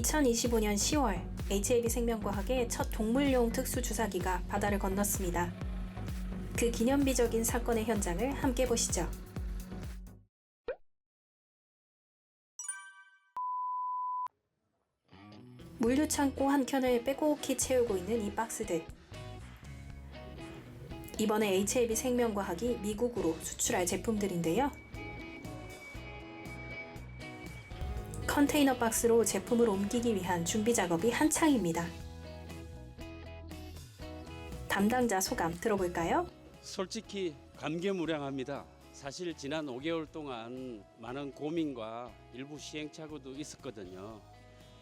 2025년 10월 HAB 생명과학의 첫 동물용 특수 주사기가 바다를 건넜습니다. 그 기념비적인 사건의 현장을 함께 보시죠. 물류 창고 한 켠을 빼곡히 채우고 있는 이 박스들. 이번에 HAB 생명과학이 미국으로 수출할 제품들인데요. 컨테이너 박스로 제품을 옮기기 위한 준비 작업이 한창입니다. 담당자 소감 들어볼까요? 솔직히 감개무량합니다. 사실 지난 5개월 동안 많은 고민과 일부 시행착오도 있었거든요.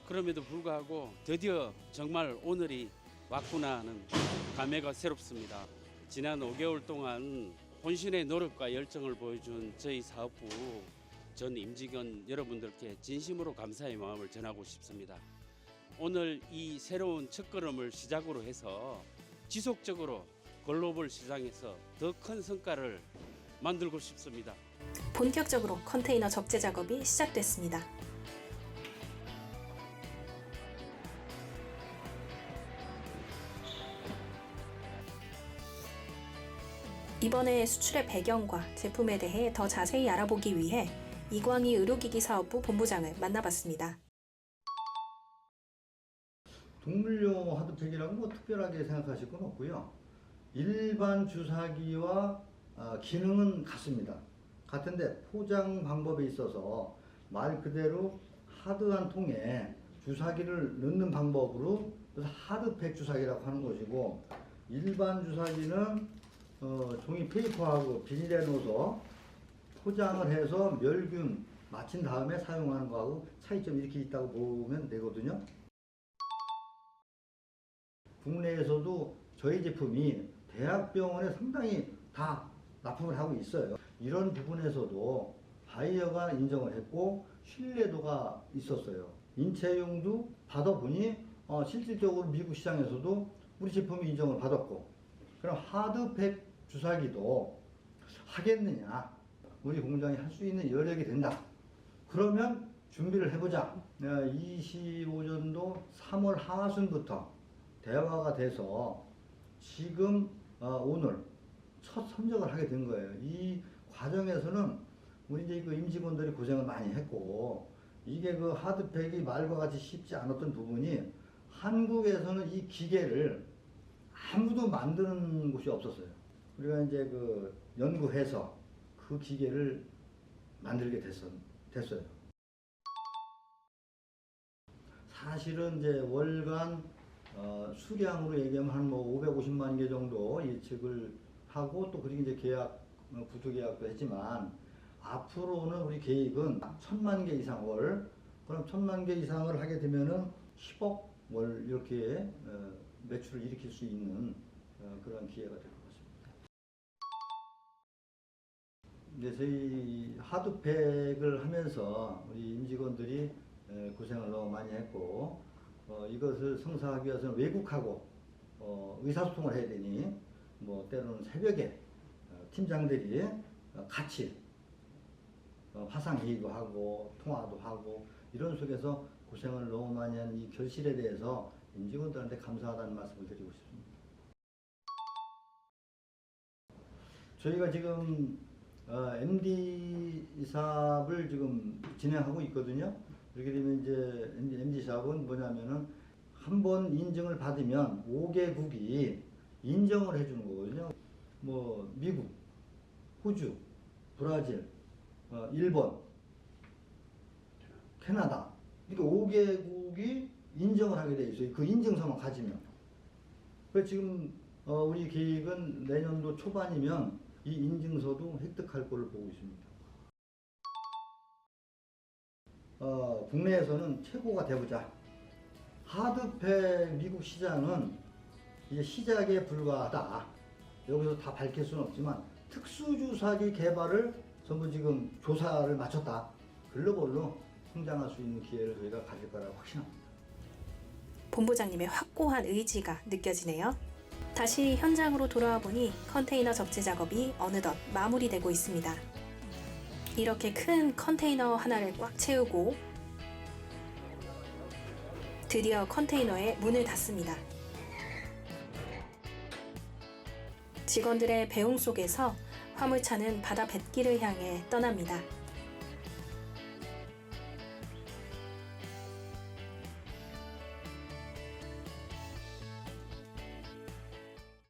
그럼에도 불구하고 드디어 정말 오늘이 왔구나 하는 감회가 새롭습니다. 지난 5개월 동안 혼신의 노력과 열정을 보여준 저희 사업부 전 임직원 여러분들께 진심으로 감사의 마음을 전하고 싶습니다. 오늘 이 새로운 첫걸음을 시작으로 해서 지속적으로 글로벌 시장에서 더 큰 성과를 만들고 싶습니다. 본격적으로 컨테이너 접재 작업이 시작됐습니다. 이번에 수출의 배경과 제품에 대해 더 자세히 알아보기 위해 이광희 의료기기 사업부 본부장을 만나봤습니다. 동물용 하드팩이라고 뭐 특별하게 생각하실 건 없고요. 일반 주사기와 아, 기능은 같습니다. 같은데 포장 방법에 있어서 말 그대로 하드 한 통에 주사기를 넣는 방법으로 하드팩 주사기라고 하는 것이고 일반 주사기는 어, 종이 페이퍼하고 비닐에 넣어서 포장을 해서 멸균 마친 다음에 사용하는 거하고 차이점이 이렇게 있다고 보면 되거든요. 국내에서도 저희 제품이 대학병원에 상당히 다 납품을 하고 있어요. 이런 부분에서도 바이어가 인정을 했고 신뢰도가 있었어요. 인체용도 받아보니 어, 실질적으로 미국 시장에서도 우리 제품이 인정을 받았고 그럼 하드팩 주사기도 하겠느냐 우리 공장이 할 수 있는 여력이 된다. 그러면 준비를 해보자. 내가 25년도 3월 하순부터 대화가 돼서 지금 어, 오늘 첫 선적을 하게 된 거예요. 이 과정에서는 우리 이제 그 임직원들이 고생을 많이 했고 이게 그 하드팩이 말과 같이 쉽지 않았던 부분이 한국에서는 이 기계를 아무도 만드는 곳이 없었어요. 우리가 이제 그 연구해서 그 기계를 만들게 됐어, 됐어요. 사실은 이제 월간 어, 수량으로 얘기하면 한 뭐 550만 개 정도 예측을 하고 또 그리고 이제 계약 어, 구두 계약도 했지만 앞으로는 우리 계획은 천만 개 이상 월 그럼 천만 개 이상을 하게 되면은 10억 월 이렇게 어, 매출을 일으킬 수 있는 어, 그런 기회가 같습니다. 이제 저희 하드팩을 하면서 우리 임직원들이 에, 고생을 너무 많이 했고 어, 이것을 성사하기 위해서는 외국하고 어, 의사소통을 해야 되니 뭐 때로는 새벽에 어, 팀장들이 어, 같이 어, 화상 회의도 하고 통화도 하고 이런 속에서 고생을 너무 많이 한 이 결실에 대해서 임직원들한테 감사하다는 말씀을 드리고 싶습니다. 저희가 지금 어, MD 사업을 지금 진행하고 있거든요. 그렇게 되면 이제 MD 사업은 뭐냐면은 한 번 인증을 받으면 5개국이 인정을 해주는 거거든요. 뭐 미국, 호주, 브라질, 어, 일본, 캐나다 이렇게 5개국이 인정을 하게 돼 있어요. 그 인증서만 가지면. 그래서 지금 어, 우리 계획은 내년도 초반이면 이 인증서도 획득할 걸로 보고 있습니다. 어, 국내에서는 최고가 되보자. 하드팩 미국 시장은 이제 시작에 불과하다. 여기서 다 밝힐 수는 없지만 특수주사기 개발을 전부 지금 조사를 마쳤다. 글로벌로 성장할 수 있는 기회를 저희가 가질 거라고 확신합니다. 본부장님의 확고한 의지가 느껴지네요. 다시 현장으로 돌아와 보니 컨테이너 접재 작업이 어느덧 마무리되고 있습니다. 이렇게 큰 컨테이너 하나를 꽉 채우고 드디어 컨테이너에 문을 닫습니다. 직원들의 배웅 속에서 화물차는 바다 뱃길을 향해 떠납니다.